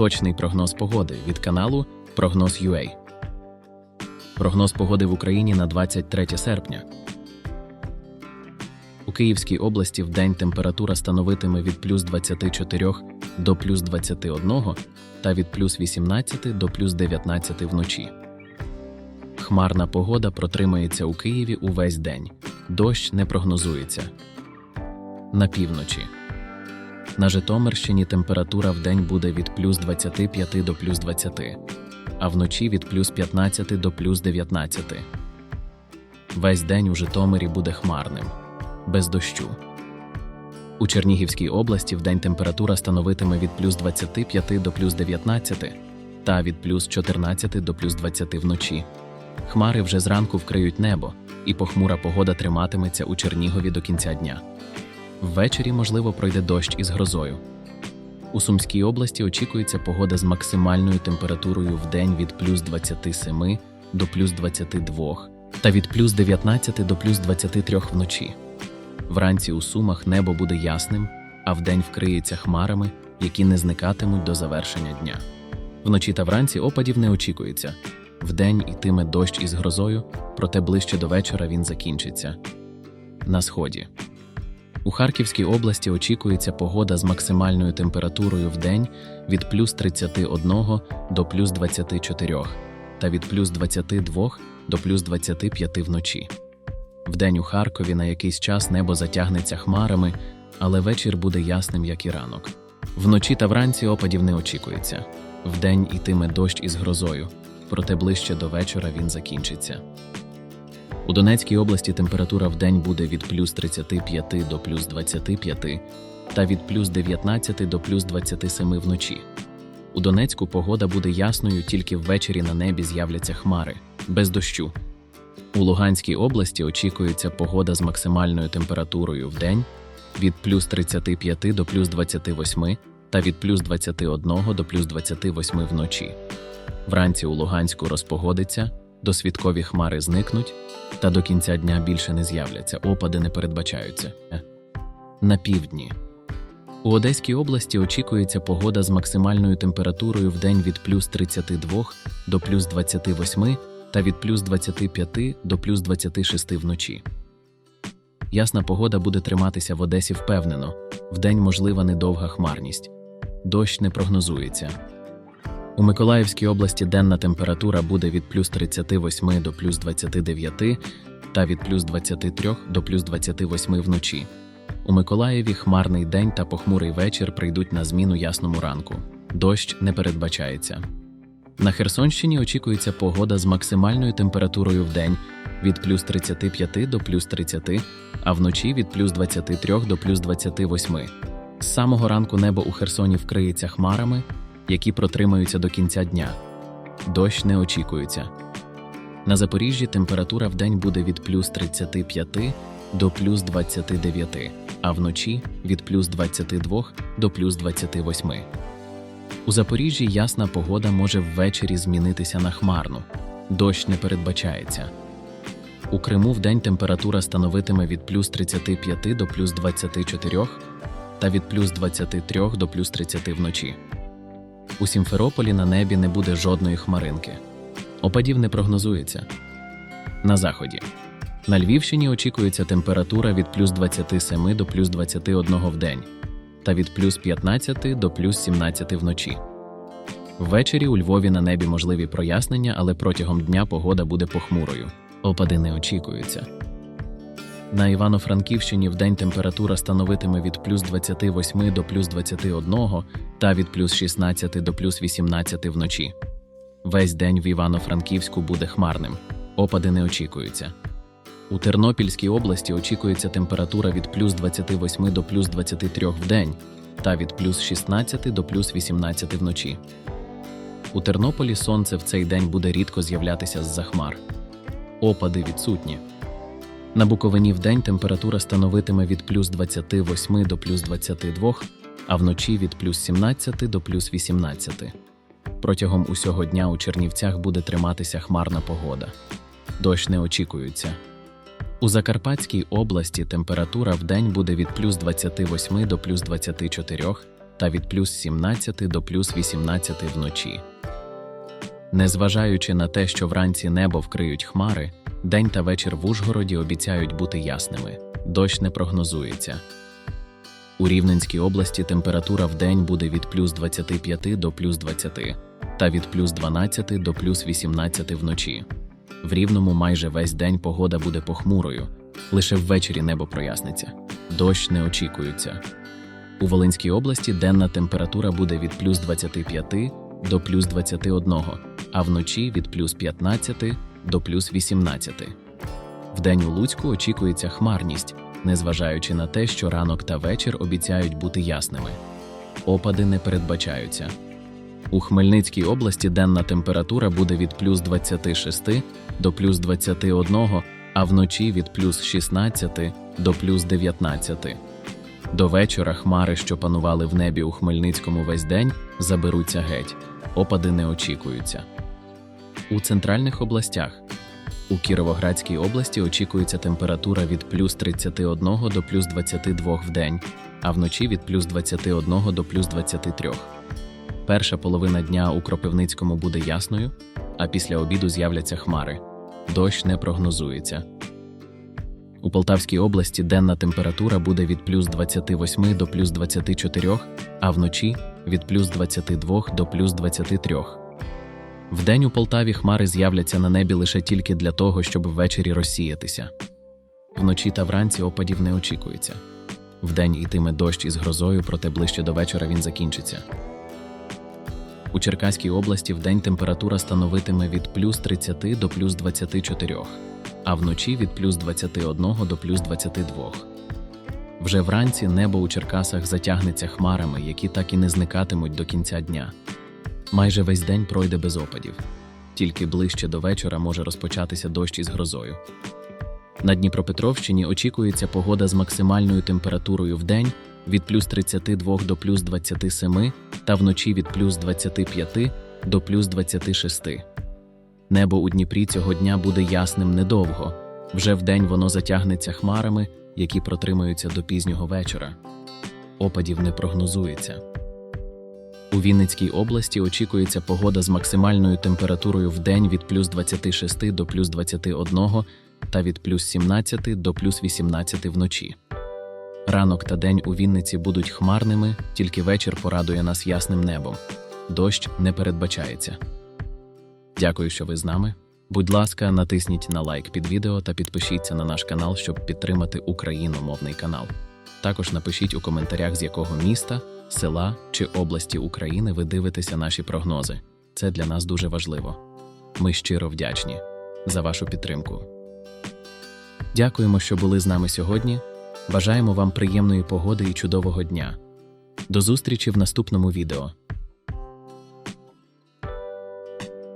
Точний прогноз погоди від каналу Прогноз UA. Прогноз погоди в Україні на 23 серпня. У Київській області вдень температура становитиме від плюс 24 до плюс 21 та від плюс 18 до плюс 19 вночі. Хмарна погода протримається у Києві увесь день. Дощ не прогнозується. На півночі. На Житомирщині температура вдень буде від плюс 25 до плюс 20, а вночі від плюс 15 до плюс 19. Весь день у Житомирі буде хмарним, без дощу. У Чернігівській області вдень температура становитиме від плюс 25 до плюс 19 та від плюс 14 до плюс 20 вночі. Хмари вже зранку вкриють небо, і похмура погода триматиметься у Чернігові до кінця дня. Ввечері, можливо, пройде дощ із грозою. У Сумській області очікується погода з максимальною температурою в день від плюс 27 до плюс 22 та від плюс 19 до плюс 23 вночі. Вранці у Сумах небо буде ясним, а вдень вкриється хмарами, які не зникатимуть до завершення дня. Вночі та вранці опадів не очікується. Вдень йтиме дощ із грозою, проте ближче до вечора він закінчиться. На сході. У Харківській області очікується погода з максимальною температурою в день від плюс 31 до плюс 24 та від плюс 22 до плюс 25 вночі. Вдень у Харкові на якийсь час небо затягнеться хмарами, але вечір буде ясним, як і ранок. Вночі та вранці опадів не очікується. Вдень йтиме дощ із грозою, проте ближче до вечора він закінчиться. У Донецькій області температура в день буде від плюс 35 до плюс 25 та від плюс 19 до плюс 27 вночі. У Донецьку погода буде ясною, тільки ввечері на небі з'являться хмари, без дощу. У Луганській області очікується погода з максимальною температурою в день від плюс 35 до плюс 28 та від плюс 21 до плюс 28 вночі. Вранці у Луганську розпогодиться, досвідкові хмари зникнуть, та до кінця дня більше не з'являться, опади не передбачаються. На півдні. У Одеській області очікується погода з максимальною температурою в день від плюс 32 до плюс 28 та від плюс 25 до плюс 26 вночі. Ясна погода буде триматися в Одесі впевнено, вдень можлива недовга хмарність. Дощ не прогнозується. У Миколаївській області денна температура буде від плюс 38 до плюс 29 та від плюс 23 до плюс 28 вночі. У Миколаєві хмарний день та похмурий вечір прийдуть на зміну ясному ранку. Дощ не передбачається. На Херсонщині очікується погода з максимальною температурою в день від плюс 35 до плюс 30, а вночі від плюс 23 до плюс 28. З самого ранку небо у Херсоні вкриється хмарами, які протримаються до кінця дня. Дощ не очікується. На Запоріжжі температура в день буде від плюс 35 до плюс 29, а вночі від плюс 22 до плюс 28. У Запоріжжі ясна погода може ввечері змінитися на хмарну. Дощ не передбачається. У Криму вдень температура становитиме від плюс 35 до плюс 24 та від плюс 23 до плюс 30 вночі. У Сімферополі на небі не буде жодної хмаринки. Опадів не прогнозується. На заході. На Львівщині очікується температура від плюс 27 до плюс 21 в день та від плюс 15 до плюс 17 вночі. Ввечері у Львові на небі можливі прояснення, але протягом дня погода буде похмурою. Опади не очікуються. На Івано-Франківщині вдень температура становитиме від плюс 28 до плюс 21 та від плюс 16 до плюс 18 вночі. Весь день в Івано-Франківську буде хмарним. Опади не очікуються. У Тернопільській області очікується температура від плюс 28 до плюс 23 в день та від плюс 16 до плюс 18 вночі. У Тернополі сонце в цей день буде рідко з'являтися з-за хмар. Опади відсутні. На Буковині вдень температура становитиме від плюс 28 до плюс 22, а вночі від плюс 17 до плюс 18. Протягом усього дня у Чернівцях буде триматися хмарна погода. Дощ не очікується. У Закарпатській області температура в день буде від плюс 28 до плюс 24, та від плюс 17 до плюс 18 вночі. Незважаючи на те, що вранці небо вкриють хмари, день та вечір в Ужгороді обіцяють бути ясними. Дощ не прогнозується. У Рівненській області температура в день буде від плюс 25 до плюс 20 та від плюс 12 до плюс 18 вночі. В Рівному майже весь день погода буде похмурою, лише ввечері небо проясниться. Дощ не очікується. У Волинській області денна температура буде від плюс 25 до плюс 21, а вночі від плюс 15 до плюс 18. Вдень у Луцьку очікується хмарність, незважаючи на те, що ранок та вечір обіцяють бути ясними. Опади не передбачаються. У Хмельницькій області денна температура буде від плюс 26 до плюс 21, а вночі від плюс 16 до плюс 19. До вечора хмари, що панували в небі у Хмельницькому весь день, заберуться геть. Опади не очікуються. У центральних областях у Кіровоградській області очікується температура від плюс 31 до плюс 22 в день, а вночі від плюс 21 до плюс 23. Перша половина дня у Кропивницькому буде ясною, а після обіду з'являться хмари. Дощ не прогнозується. У Полтавській області денна температура буде від плюс 28 до плюс 24, а вночі від плюс 22 до плюс 23. Вдень у Полтаві хмари з'являться на небі лише тільки для того, щоб ввечері розсіятися. Вночі та вранці опадів не очікується. Вдень йтиме дощ із грозою, проте ближче до вечора він закінчиться. У Черкаській області вдень температура становитиме від плюс 30 до плюс 24, а вночі від плюс 21 до плюс 22. Вже вранці небо у Черкасах затягнеться хмарами, які так і не зникатимуть до кінця дня. Майже весь день пройде без опадів. Тільки ближче до вечора може розпочатися дощ із грозою. На Дніпропетровщині очікується погода з максимальною температурою в день від плюс 32 до плюс 27 та вночі від плюс 25 до плюс 26. Небо у Дніпрі цього дня буде ясним недовго. Вже вдень воно затягнеться хмарами, які протримаються до пізнього вечора. Опадів не прогнозується. У Вінницькій області очікується погода з максимальною температурою в день від плюс 26 до плюс 21 та від плюс 17 до плюс 18 вночі. Ранок та день у Вінниці будуть хмарними, тільки вечір порадує нас ясним небом. Дощ не передбачається. Дякую, що ви з нами. Будь ласка, натисніть на лайк під відео та підпишіться на наш канал, щоб підтримати україномовний канал. Також напишіть у коментарях, з якого міста, села чи області України ви дивитеся наші прогнози. Це для нас дуже важливо. Ми щиро вдячні за вашу підтримку. Дякуємо, що були з нами сьогодні. Бажаємо вам приємної погоди і чудового дня. До зустрічі в наступному відео.